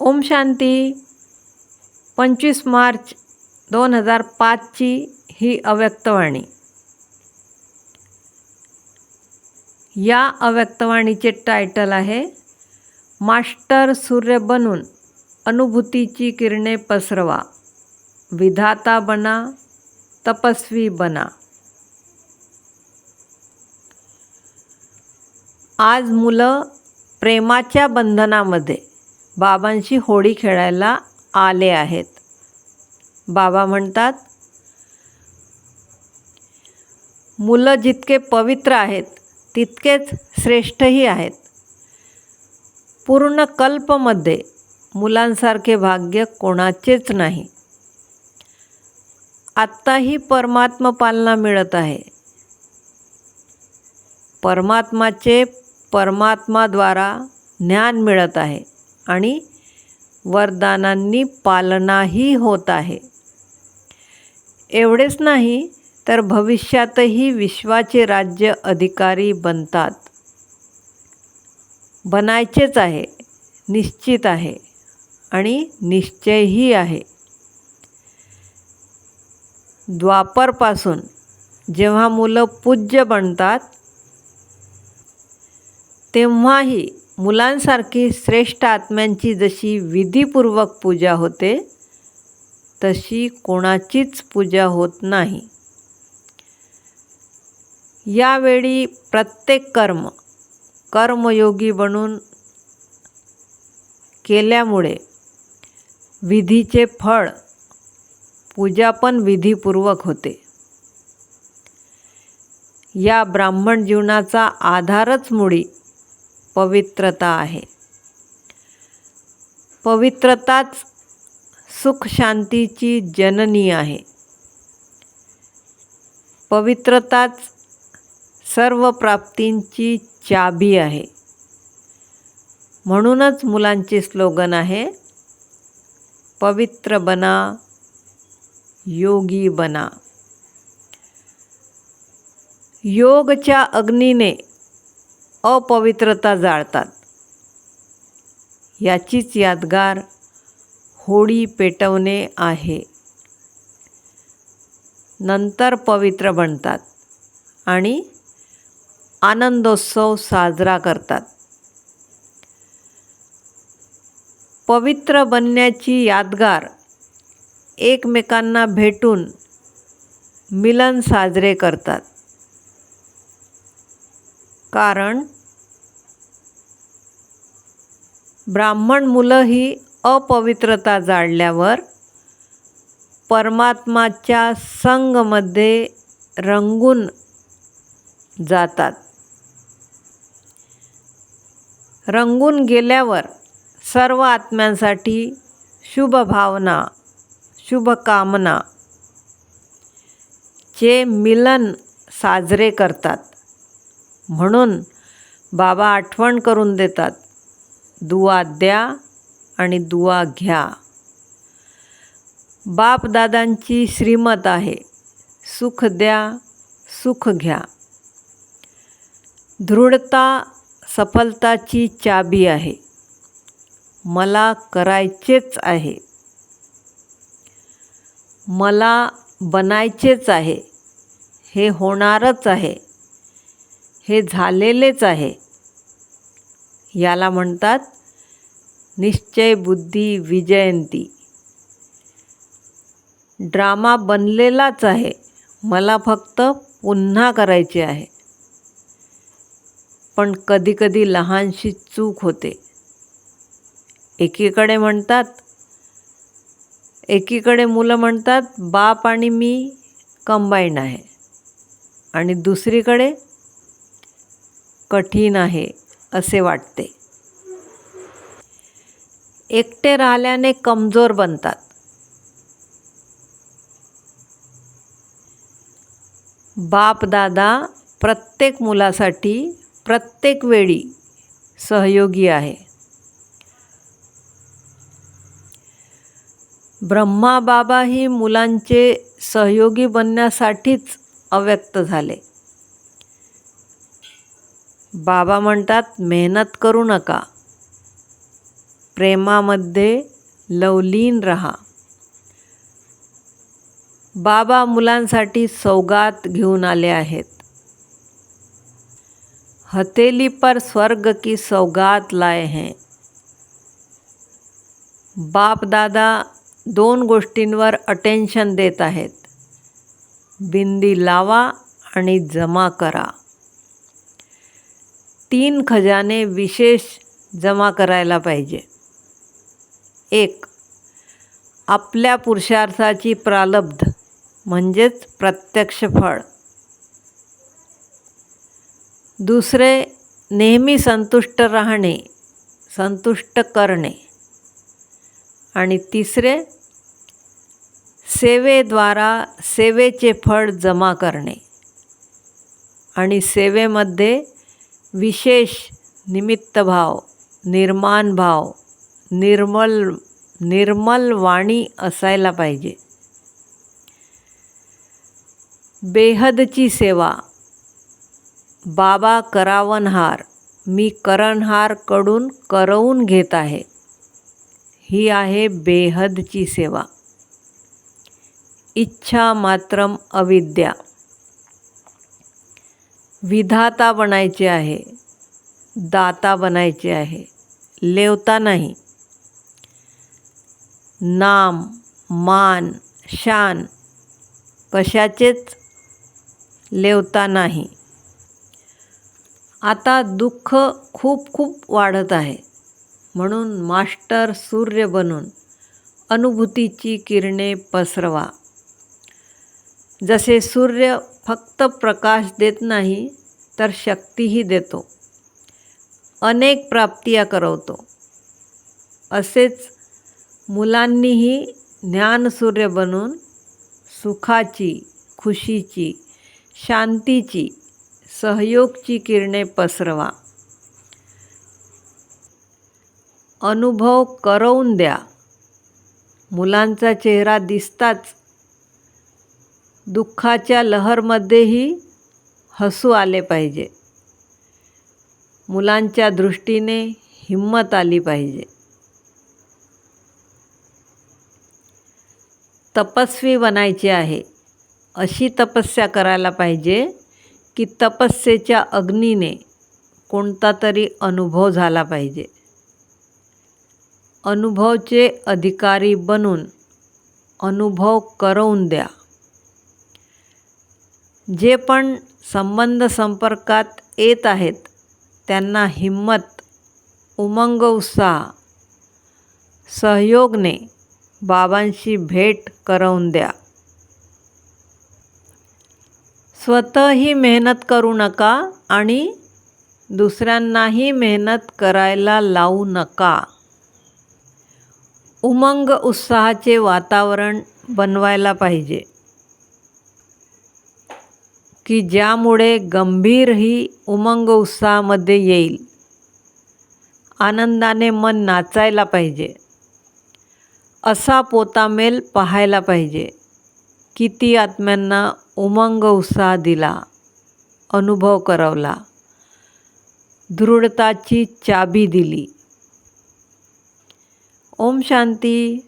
ओम शांती. पंचवीस मार्च दोन हजार पाचची ही अव्यक्तवाणी. या अव्यक्तवाणीचे टायटल आहे मास्टर सूर्य बनून अनुभूतीची किरणे पसरवा. विधाता बना तपस्वी बना. आज मुलं प्रेमाच्या बंधनामध्ये बाबांशी होळी खेळायला आले आहेत. बाबा म्हणतात मुलं जितके पवित्र आहेत तितकेच श्रेष्ठही आहेत. पूर्ण कल्पमध्ये मुलांसारखे भाग्य कोणाचेच नाही. आत्ताही परमात्मा पालना मिळत आहे. परमात्माचे परमात्माद्वारा ज्ञान मिळत आहे. आणि वरदानांनी पालनाही होत आहे. एवढेच नाही तर भविष्यातही विश्वाचे राज्य अधिकारी बनतात. बनायचेच आहे निश्चित आहे आणि निश्चयही आहे. द्वापरपासून जेव्हा मुलं पूज्य बनतात तेव्हाही मुलांसारखी श्रेष्ठ आत्म्यांची जशी विधीपूर्वक पूजा होते तशी कोणाचीच पूजा होत नाही. यावेळी प्रत्येक कर्म कर्मयोगी बनून केल्यामुळे विधीचे फळ पूजा पण विधीपूर्वक होते. या ब्राह्मण जीवनाचा आधारच मुळी पवित्रता आहे. पवित्रताच सुख शांतीची जननी आहे. पवित्रताच सर्व प्राप्तींची चाबी आहे. म्हणूनच मुलांचे स्लोगन आहे पवित्र बना योगी बना. योगच्या अग्नीने अपवित्रता जाळतात. याचीच यादगार होळी पेटवणे आहे. नंतर पवित्र बनतात आणि आनंदोत्सव साजरा करतात. पवित्र बनण्याची यादगार एकमेकांना भेटून मिलन साजरे करतात. कारण ब्राह्मण मुलं ही अपवित्रता जाळल्यावर परमात्माच्या संगमध्ये रंगून जातात. रंगून गेल्यावर सर्व आत्म्यांसाठी शुभ भावना शुभकामना चे मिलन साजरे करतात. म्हणून बाबा आठवण करून देतात. दुवा द्या आणि दुवा घ्या. बापदादांची श्रीमत आहे. सुख द्या सुख घ्या. दृढता सफलताची चाबी आहे. मला करायचेच आहे. मला बनायचेच आहे. हे होणारच आहे. हे झालेलेच आहे. याला म्हणतात निश्चय बुद्धी विजयंती. ड्रामा बनलेलाच आहे. मला फक्त पुन्हा करायचे आहे. पण कधीकधी लहानशी चूक होते. एकीकडे म्हणतात एकीकडे मुलं म्हणतात बाप आणि मी कंबाईन आहे. आणि दुसरीकडे कठीण आहे असे वाटते. एकटे राहिल्याने कमजोर बनतात. बाप दादा प्रत्येक मुलासाठी प्रत्येक वेळी सहयोगी आहे. ब्रह्मा बाबा ही मुलांचे सहयोगी बनण्यासाठीच अव्यक्त झाले. बाबा म्हणतात मेहनत करू नका. प्रेमामध्ये लवलीन रहा. बाबा मुलांसाठी सौगात घेऊन आले आहेत. हथेली पर स्वर्ग की सौगात लाए हैं. बाप दादा दोन गोष्टींवर अटेन्शन देत आहेत. बिंदी लावा आणि जमा करा. तीन खजाने विशेष जमा करायला पाहिजे. एक. आपल्या पुरुषार्थाची प्रालब्ध म्हणजेच प्रत्यक्ष फळ. दुसरे नेहमी संतुष्ट राहणे संतुष्ट करणे. आणि तिसरे सेवेद्वारा सेवेचे फळ जमा करणे. आणि सेवेमध्ये विशेष निमित्तभाव निर्माण भाव निर्मल निर्मल वाणी असायला पाहिजे. बेहदची सेवा. बाबा करावनहार. मी करणहारकडून करवून घेत आहे. ही आहे बेहदची सेवा. इच्छा मात्रम अविद्या. विधाता बनायचे आहे. दाता बनायचे आहे. लेवता नाही. नाम मान शान कशाचेच लेवता नाही आता दुःख खूप खूप वाढत आहे. म्हणून मास्टर सूर्य बनून अनुभूतीची किरणे पसरवा. जसे सूर्य फक्त प्रकाश देत नाही तर शक्तीही देतो. अनेक प्राप्तिया करवतो. असेच मुलांनीही ज्ञानसूर्य बनून सुखाची खुशीची शांतीची सहयोगची किरणे पसरवा. अनुभव करवून द्या. मुलांचा चेहरा दिसताच दुःखाच्या लहरमध्येही हसू आले पाहिजे. मुलांच्या दृष्टीने हिंमत आली पाहिजे. तपस्वी बनायचे आहे. अशी तपस्या करायला पाहिजे की तपस्येच्या अग्नीने कोणता तरी अनुभव झाला पाहिजे. अनुभवचे अधिकारी बनून अनुभव करवून द्या. जे पण संबंध संपर्कात येत आहेत त्यांना हिम्मत उमंग उत्साह सहयोगने बाबांशी भेट करवून द्या. स्वतःही मेहनत करू नका आणि दुसऱ्यांनाही मेहनत करायला लावू नका. उमंग उत्साहाचे वातावरण बनवायला पाहिजे. की ज्यामुळे गंभीर ही उमंग उत्साहामध्ये येईल. आनंदाने मन नाचायला पाहिजे. असा पोतामेल पाहायला पाहिजे. किती आत्म्यांना उमंग उत्साह दिला अनुभव करवला. दृढताची चाबी दिली. ओम शांती.